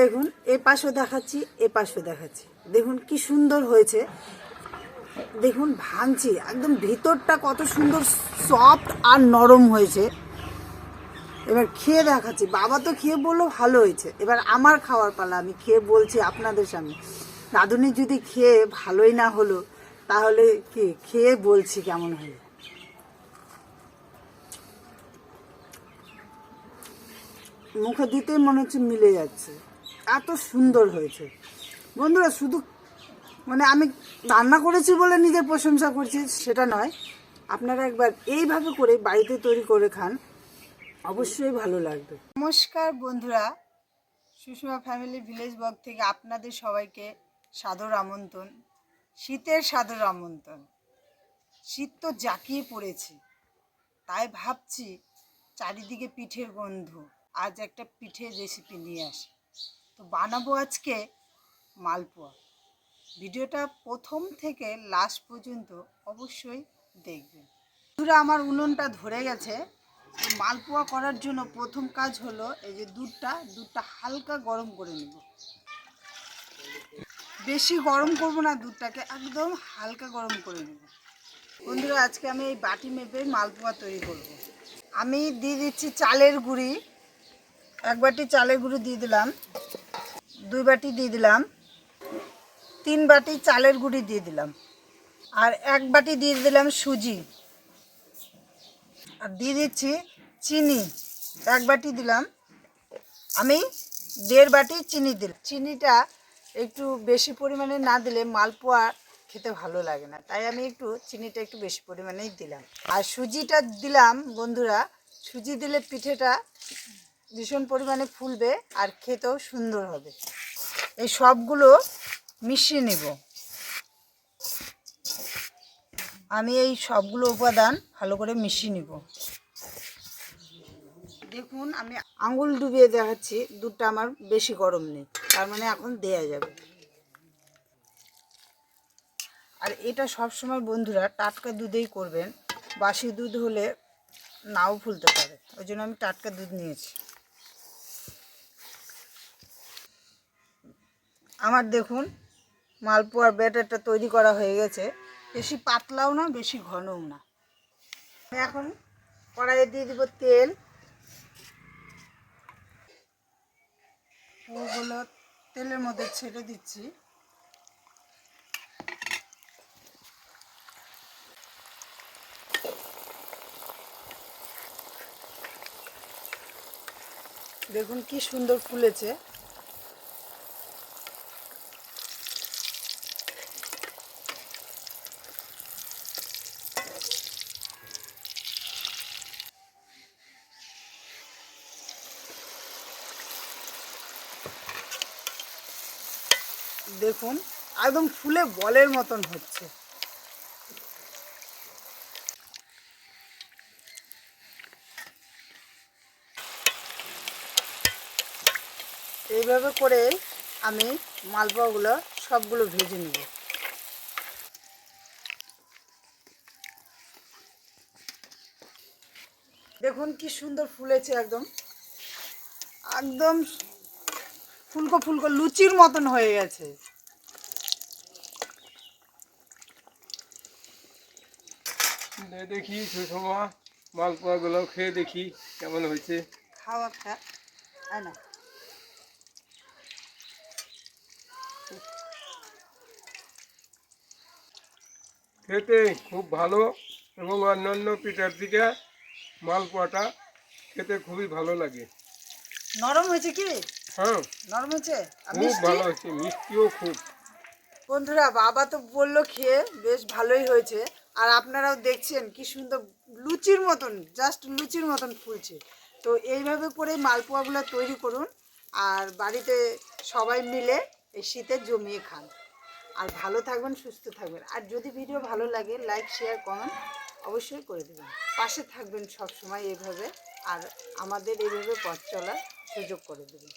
দেখুন, এ পাশেও দেখাচ্ছি, এ পাশেও দেখাচ্ছি। দেখুন কি সুন্দর হয়েছে। দেখুন ভাঙছি একদম ভিতরটা কত সুন্দর সফট আর নরম হয়েছে। এবার খেয়ে দেখাচ্ছি, বাবা তো খেয়ে বলল ভালো হয়েছে। এবার আমার খাওয়ার পালা, আমি খেয়ে বলছি আপনাদের সামনে। দাদুনি যদি খেয়ে ভালোই না হলো, তাহলে কি, খেয়ে বলছি কেমন হলো? মুখে দিতেই মনে হচ্ছে মিলে যাচ্ছে। এত সুন্দর হয়েছে। বন্ধুরা, শুধু মানে আমি রান্না করেছি বলে নিজের প্রশংসা করছি, সেটা নয়। আপনারা একবার এইভাবে করে বাড়িতে তৈরি করে খান, অবশ্যই ভালো লাগবে। নমস্কার বন্ধুরা, সুষমা ফ্যামিলি ভিলেজ ব্লগ থেকে আপনাদের সবাইকে সাদর আমন্ত্রণ, শীতের সাদর আমন্ত্রণ। শীত তো জাঁকিয়ে পড়েছে, তাই ভাবছি চারিদিকে পিঠের গন্ধ, আজ একটা পিঠের রেসিপি নিয়ে আসি। তো বানাবো আজকে মালপোয়া। ভিডিওটা প্রথম থেকে লাস্ট পর্যন্ত অবশ্যই দেখবেন। বন্ধুরা, আমার উনুনটা ধরে গেছে। মালপোয়া করার জন্য প্রথম কাজ হলো এই যে দুধটা দুধটা হালকা গরম করে নেব। বেশি গরম করব না, দুধটাকে একদম হালকা গরম করে নেব। বন্ধুরা, আজকে আমি এই বাটি মেপে মালপোয়া তৈরি করব। আমি দিয়ে দিচ্ছি চালের গুঁড়ি। এক বাটি চালের গুঁড়ি দিয়ে দিলাম। দুই বাটি দিয়ে দিলাম। তিন বাটি চালের গুঁড়ি দিয়ে দিলাম। আর এক বাটি দিয়ে দিলাম সুজি। আর দিয়ে দিচ্ছি চিনি। এক বাটি দিলাম। আমি দেড় বাটি চিনি দিলাম। চিনিটা একটু বেশি পরিমাণে না দিলে মালপোয়া খেতে ভালো লাগে না। তাই আমি একটু চিনিটা একটু বেশি পরিমাণেই দিলাম। আর সুজিটা দিলাম, বন্ধুরা। সুজি দিলে পিঠেটা ভীষণ পরিমাণে ফুলবে আর খেতেও সুন্দর হবে। এই সবগুলো মিশিয়ে নেব। আমি এই সবগুলো উপাদান ভালো করে মিশিয়ে নিব। দেখুন, আমি আঙুল ডুবিয়ে দেখাচ্ছি, দুধটা আমার বেশি গরম নেই, তার মানে এখন দেয়া যাবে। আর এটা সব সময় বন্ধুরা টাটকা দুধেই করবেন, বাসি দুধ হলে নাও ফুলতে পারে, ওই জন্য আমি টাটকা দুধ নিয়েছি। আমার দেখুন, মালপোয়ার ব্যাটারটা তৈরি করা হয়ে গেছে। বেশি পাতলাও না, বেশি ঘনও না। এখন কড়াইয়ে দিয়ে দিব তেল। ওগুলো তেলের মধ্যে ছেড়ে দিচ্ছি। দেখুন কি সুন্দর ফুলেছে। দেখুন, একদম ফুলে বলের মতন হচ্ছে। এইভাবে করে আমি মালপোয়াগুলো সবগুলো ভেজে নেব। দেখুন কি সুন্দর ফুলেছে একদম। একদম ফুলকো ফুলকো লুচির মতন হয়ে গেছে। দেখি সুষমা মালপোয়াগুলো খেয়ে দেখি কেমন হয়েছে। না। খেতে খুব ভালো এবং অন্যান্য পিঠার দিকে মালপোয়াটা খেতে খুবই ভালো লাগে। নরম হয়েছে কি? হ্যাঁ। নরম হয়েছে? খুব ভালো হয়েছে মিষ্টিও খুব। বন্ধুরা বাবা তো বলল খেয়ে বেশ ভালোই হয়েছে। আর আপনারাও দেখছেন কি সুন্দর লুচির মতন জাস্ট লুচির মতন ফুলছে। তো এইভাবে করে মালপোয়াগুলো তৈরি করুন আর বাড়িতে সবাই মিলে এই শীতে জমিয়ে খান। আর ভালো থাকবেন সুস্থ থাকবেন। আর যদি ভিডিও ভালো লাগে লাইক শেয়ার কমেন্ট অবশ্যই করে দেবেন। পাশে থাকবেন সব সময় এইভাবে। আর আমাদের এইভাবে পথ চলার সুযোগ করে দেবেন।